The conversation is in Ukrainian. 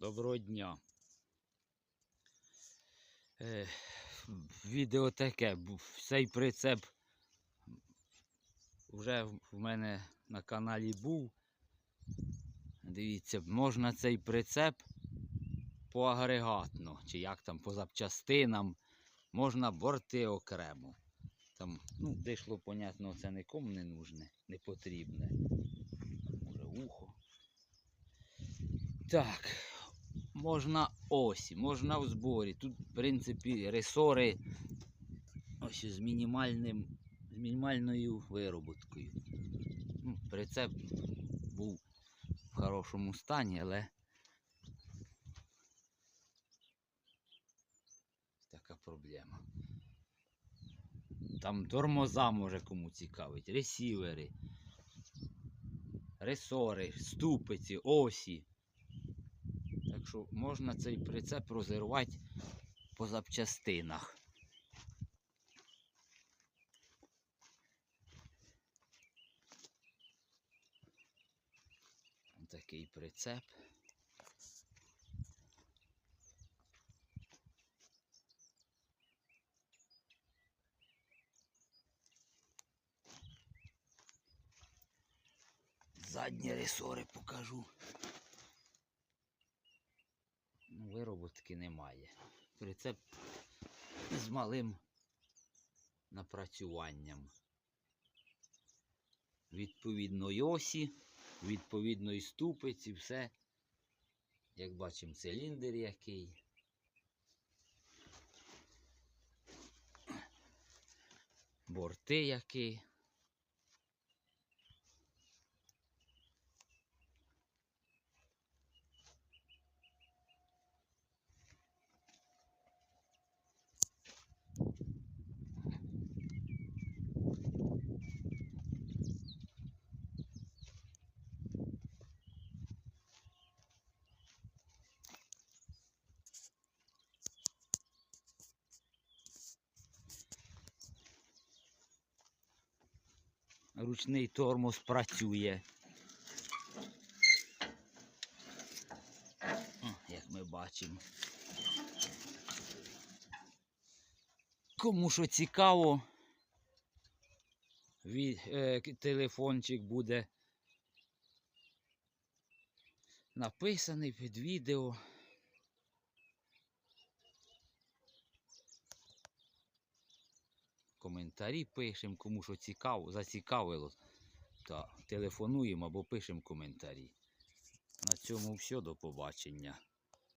Доброго дня. Е, відео таке. Цей прицеп вже в мене на каналі був. Дивіться, можна цей прицеп по агрегатно, чи як там, по запчастинам, можна борти окремо. Там, ну, дійшло, понятно, це нікому не нужне, не потрібне. Може, ухо. Так, можна осі, можна в зборі. Тут, в принципі, ресори ось з мінімальним, з мінімальною вироботкою. Ну, прицеп був в хорошому стані, але така проблема. Там тормоза може кому цікавить, ресівери, ресори, ступиці, осі. Так що можна цей прицеп розірвати по запчастинах. Такий прицеп. Задні ресори покажу. Ну, немає. Прицеп з малим напрацюванням. Відповідно й осі, відповідно і ступиці, все. Як бачимо, циліндр який. Борти які. Ручний тормоз працює. Як ми бачимо. Кому що цікаво, ві- е, телефончик буде написаний під відео. Коментарі пишемо, кому що цікаво, зацікавило, та телефонуємо або пишемо коментарі. На цьому все, до побачення.